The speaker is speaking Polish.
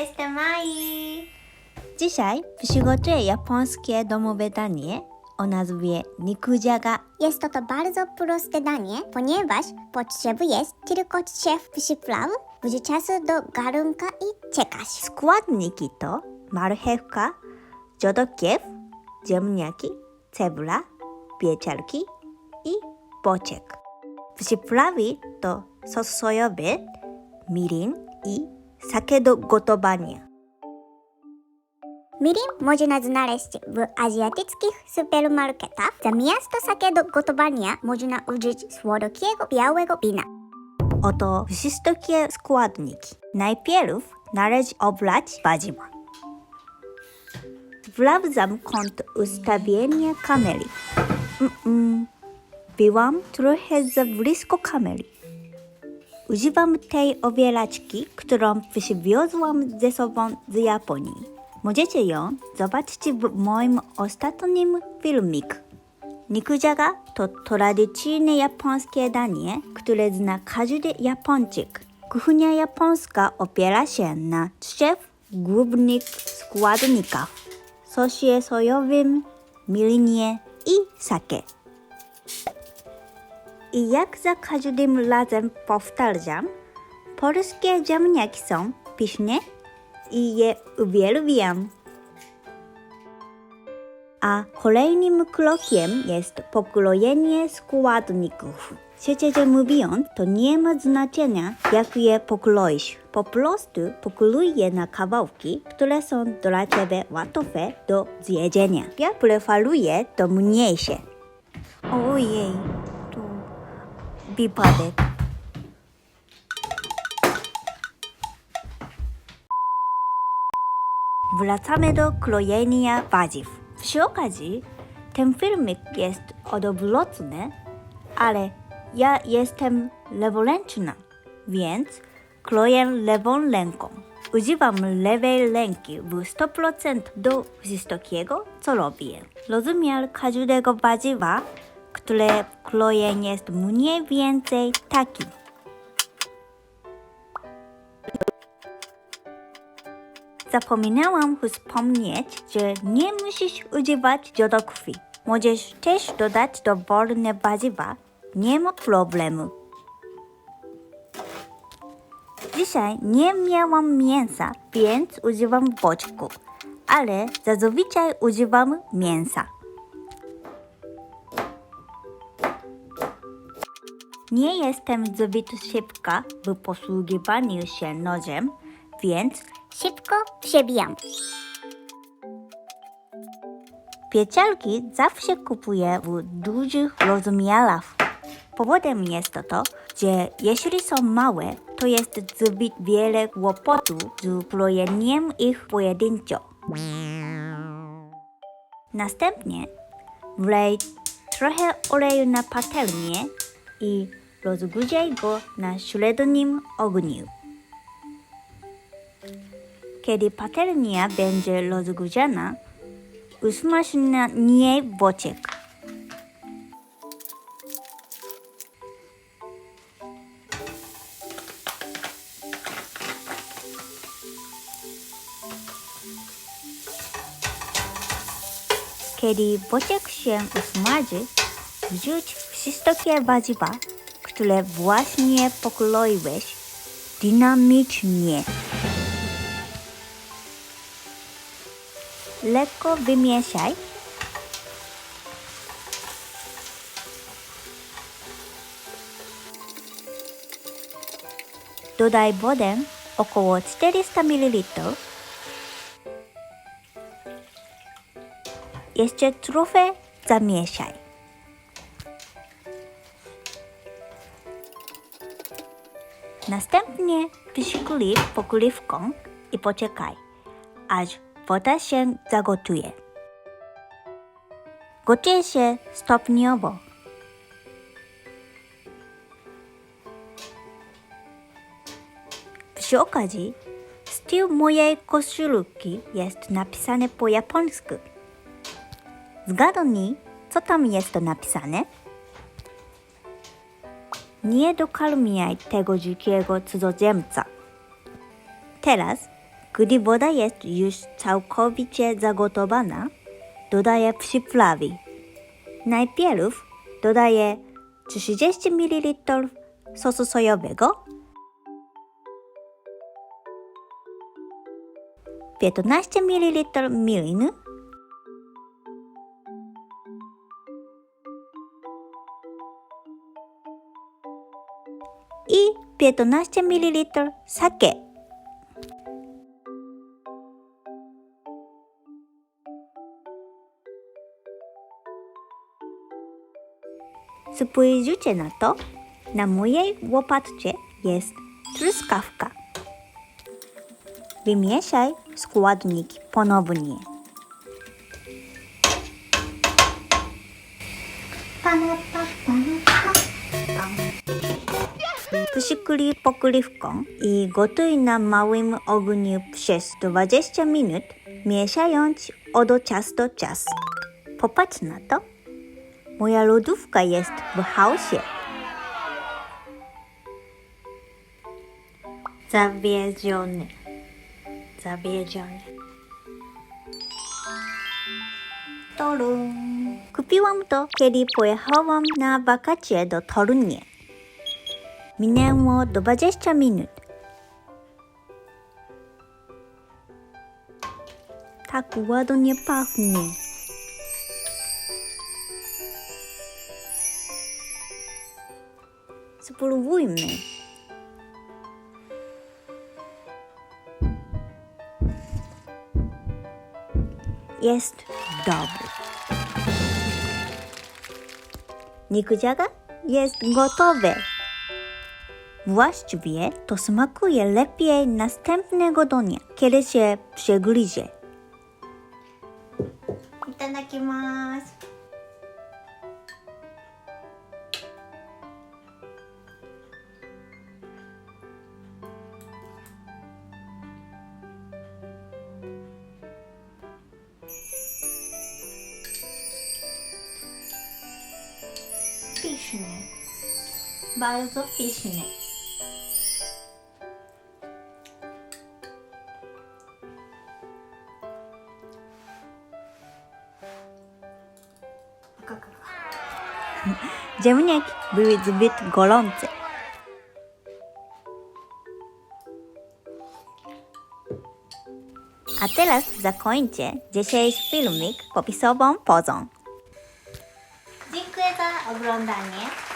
jestem Mai. Dzisiaj przygotuję japońskie domowe danie o nazwie nikujaga. Jest to, to bardzo proste danie, ponieważ potrzebujesz tylko trzech przypraw, wrzuć czasu do garnka i czekasz. Składniki to marchewka, jodokiew, ziemniaki, cebula, pieczarki i boczek. Przyprawy to sos sojowy, mirin i sake do gotowania. Mirin można znaleźć w azjatyckich supermarketach. Zamiast sake do gotowania można użyć słodkiego białego wina. Oto wszystkie składniki. Najpierw należy oblać warzywa. Sprawdzam kąt ustawienia kamery. Mm-mm. Byłam trochę za blisko kamery. Używam tej owielaczki, którą przywiozłam ze sobą z Japonii. Możecie ją zobaczyć w moim ostatnim filmiku. Nikujaga to tradycyjne japońskie danie, które zna każdy Japończyk. Kuchnia japońska opiera się na trzech głównych składnikach. Sosie sojowym, milinie i sake. I jak za każdym razem powtarzam, polskie ziemniaki są pyszne i je uwielbiam. A kolejnym krokiem jest pokrojenie składników. Szczerze mówiąc, to nie ma znaczenia, jak je pokroisz. Po prostu pokrój je na kawałki, które są dla Ciebie łatwe do zjedzenia. Ja preferuję to mniejsze. Ojej, to wypadek. Wracamy do krojenia warzyw. Przy okazji, ten filmik jest odwrotny, ale ja jestem leworęczna, więc kroję lewą ręką. Używam lewej ręki w 100% do wszystkiego, co robię. Rozmiar każdego warzywa, które kroję jest mniej więcej taki. Zapominałam wspomnieć, że nie musisz używać jodokwi. Możesz też dodać dowolne warzywa. Nie ma problemu. Dzisiaj nie miałam mięsa, więc używam boczku, ale zazwyczaj używam mięsa. Nie jestem zbyt szybka w posługiwaniu się nożem, więc Szybko przebijam. Pieczarki zawsze kupuję w dużych rozmiarach. Powodem jest to, że jeśli są małe, to jest zbyt wiele kłopotu z krojeniem ich pojedynczo. Następnie wlej trochę oleju na patelnię i rozgrzej go na średnim ogniu. Kiedy patelnia będzie rozgrzana, usmaż na niej boczek. Kiedy boczek się usmaży, wrzuć wszystkie warzywa, które właśnie pokroiłeś, dynamicznie. lekko wymieszaj. Dodaj wodę około 400 ml. Jeszcze trochę zamieszaj. Następnie przyklej pokrywką i poczekaj, aż woda się zagotuje. Gotuje się stopniowo. Przy okazji, styl mojej koszulki jest napisany po japońsku. Zgadnij, co tam jest napisane? nie dokarmiaj tego dzikiego cudzoziemca. Teraz, gdy woda jest już całkowicie zagotowana, dodaję przyprawy. Najpierw dodaję 30 ml sosu sojowego, 15 ml mirin, 215 ml sake. Spójrzcie na to. Na mojej łopatce jest truskawka. Wymieszaj składniki ponownie. Przyskryj pokrywką i gotuj na małym ogniu przez 20 minut, mieszając od czasu do czasu. Popatrz na to. Moja lodówka jest w chaosie. Zawiedziony. Zawiedziony. Torun. Kupiłam to, kiedy pojechałam na wakacje do Torunie. Minęło 20 minut. Tak ładnie pachnie. Spróbujmy. Jest dobry. Nikujaga jest gotowe. Właściwie to smakuje lepiej następnego dnia, kiedy się przegryzie. Itadakimasu. Pyszne. Bardzo pyszne. Ziemniaki były zbyt gorące. A teraz zakończę dzisiejszy filmik popisową pozą. Dziękuję za oglądanie.